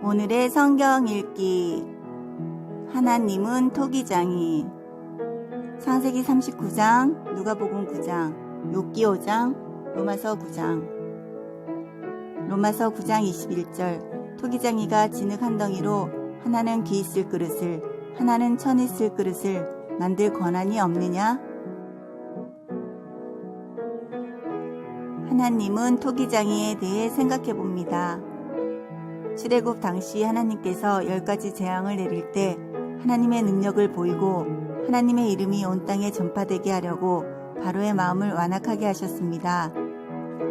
오늘의 성경 읽기 하나님은 토기장이 창세기 39장, 누가복음 9장, 욥기 5장, 로마서 9장 로마서 9장 21절 토기장이가 진흙 한 덩이로 하나는 귀 있을 그릇을 하나는 천 있을 그릇을 만들 권한이 없느냐? 하나님은 토기장이에 대해 생각해 봅니다. 출애굽 당시 하나님께서 열 가지 재앙을 내릴 때 하나님의 능력을 보이고 하나님의 이름이 온 땅에 전파되게 하려고 바로의 마음을 완악하게 하셨습니다.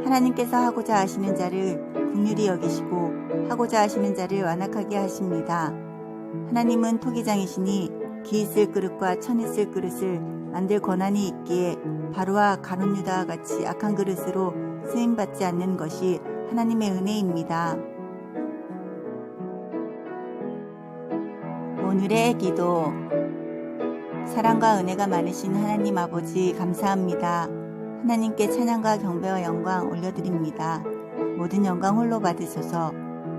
하나님께서 하고자 하시는 자를 긍휼히 여기시고 하고자 하시는 자를 완악하게 하십니다. 하나님은 토기장이시니 기 있을 그릇과 천 있을 그릇을 만들 권한이 있기에 바로와 가룟 유다와 같이 악한 그릇으로 쓰임 받지 않는 것이 하나님의 은혜입니다. 오늘의 기도 사랑과 은혜가 많으신 하나님 아버지 감사합니다. 하나님께 찬양과 경배와 영광 올려드립니다. 모든 영광 홀로 받으소서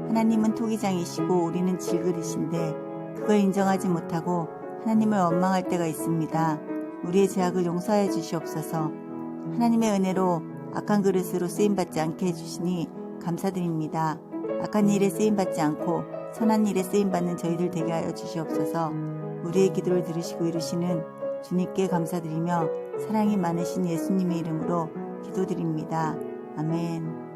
하나님은 토기장이시고 우리는 질그릇인데 그걸 인정하지 못하고 하나님을 원망할 때가 있습니다. 우리의 죄악을 용서해 주시옵소서 하나님의 은혜로 악한 그릇으로 쓰임받지 않게 해주시니 감사드립니다. 악한 일에 쓰임받지 않고 선한 일에 쓰임받는 저희들 되게 하여 주시옵소서 우리의 기도를 들으시고 이루시는 주님께 감사드리며 사랑이 많으신 예수님의 이름으로 기도드립니다. 아멘.